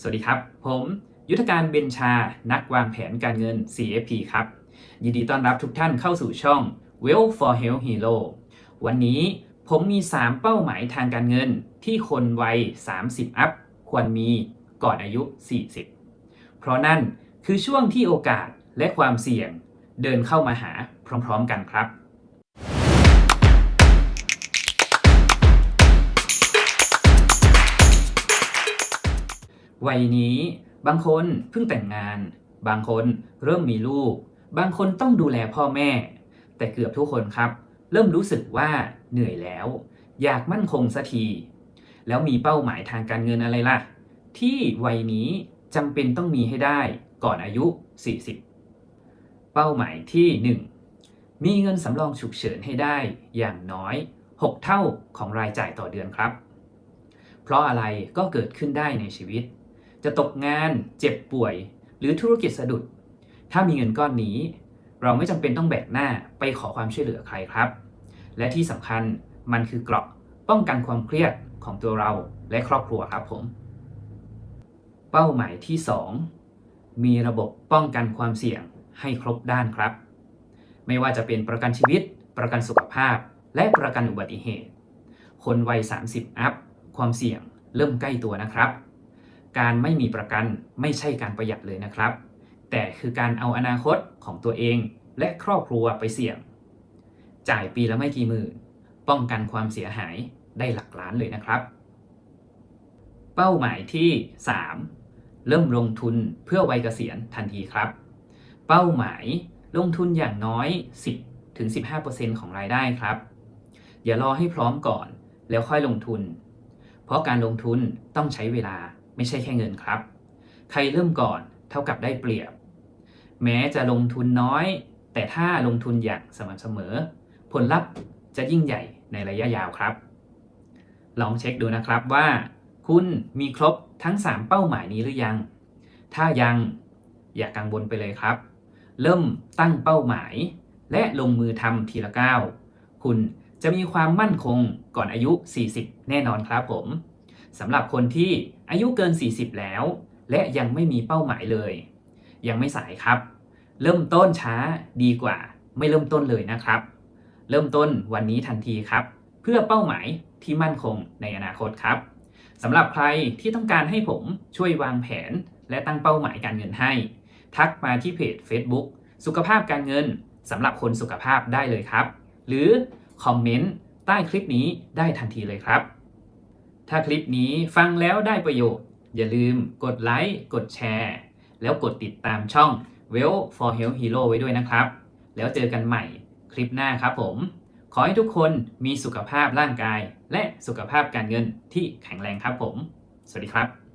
สวัสดีครับ ผมยุทธการเบญชา นักวางแผนการเงิน CFP ครับ ยินดีต้อนรับทุกท่านเข้าสู่ช่อง Well for Health Hero วันนี้ผมมี 3 เป้าหมายทางการเงินที่คนวัย 30 อัพ ควรมีก่อนอายุ 40 เพราะนั่นคือช่วงที่โอกาสและความเสี่ยงเดินเข้ามาหาพร้อมๆกันครับ วัยนี้ บางคนเพิ่งแต่งงาน บางคนเริ่มมีลูก บางคนต้องดูแลพ่อแม่ แต่เกือบทุกคนครับ เริ่มรู้สึกว่าเหนื่อยแล้ว อยากมั่นคงสักที แล้วมีเป้าหมายทางการเงินอะไรล่ะ ที่วัยนี้จำเป็นต้องมีให้ได้ก่อนอายุ 40 เป้าหมายที่ 1 มีเงินสำรองฉุกเฉินให้ได้อย่างน้อย 6 เท่าของรายจ่ายต่อเดือนครับ เพราะอะไรก็เกิดขึ้นได้ในชีวิต จะตกงานเจ็บป่วย หรือธุรกิจสะดุด ถ้ามีเงินก้อนนี้ เราไม่จำเป็นต้องแบกหน้าไปขอความช่วยเหลือใครครับ และที่สำคัญมันคือเกราะป้องกันความเครียดของตัวเราและครอบครัวครับผม เป้าหมายที่ 2 มีระบบป้องกันความเสี่ยงให้ครบด้านครับ ไม่ว่าจะเป็นประกันชีวิต ประกันสุขภาพ และประกันอุบัติเหตุ คนวัย 30 อัพ ความเสี่ยงเริ่มใกล้ตัวนะครับ การไม่มีประกันไม่ใช่การประหยัดเลยนะครับ แต่คือการเอาอนาคตของตัวเองและครอบครัวไปเสี่ยง จ่ายปีละไม่กี่หมื่น ป้องกันความเสียหายได้หลักล้านเลยนะครับ เป้าหมายที่ 3 เริ่มลงทุนเพื่อวัยเกษียณทันทีครับ เป้าหมายลงทุนอย่างน้อย 10-15%ของรายได้ครับ อย่ารอให้พร้อมก่อนแล้วค่อยลงทุน เพราะการลงทุนต้องใช้เวลา ไม่ใช่แค่เงินครับ ใครเริ่มก่อนเท่ากับได้เปรียบ แม้จะลงทุนน้อย แต่ถ้าลงทุนอย่างสม่ำเสมอ ผลลัพธ์จะยิ่งใหญ่ในระยะยาวครับ ลองเช็คดูนะครับว่า คุณมีครบทั้ง 3 เป้าหมายนี้หรือยัง ถ้ายังอย่ากกังวลไปเลยครับ เริ่มตั้งเป้าหมาย และลงมือทำทีละก้าวคุณจะมีความมั่นคงก่อนอายุ 40 แน่นอนครับผม สำหรับคนที่อายุเกิน 40 แล้ว และยังไม่มีเป้าหมายเลย ยังไม่สายครับ เริ่มต้นช้าดีกว่า ไม่เริ่มต้นเลยนะครับ เริ่มต้นวันนี้ทันทีครับ เพื่อเป้าหมายที่มั่นคงในอนาคตครับสำหรับใครที่ต้องการให้ผมช่วยวางแผนและตั้งเป้าหมายการเงินให้ ทักมาที่เพจ Facebook สุขภาพการเงินสำหรับคนสุขภาพได้เลยครับ หรือคอมเมนต์ใต้คลิปนี้ได้ทันทีเลยครับ ถ้าคลิปนี้ฟังแล้วได้ประโยชน์ อย่าลืมกดไลค์กดแชร์ แล้วกดติดตามช่อง Well for Health Hero ไว้ด้วยนะครับ แล้วเจอกันใหม่คลิปหน้าครับผม ขอให้ทุกคนมีสุขภาพร่างกาย และสุขภาพการเงินที่แข็งแรงครับผม สวัสดีครับ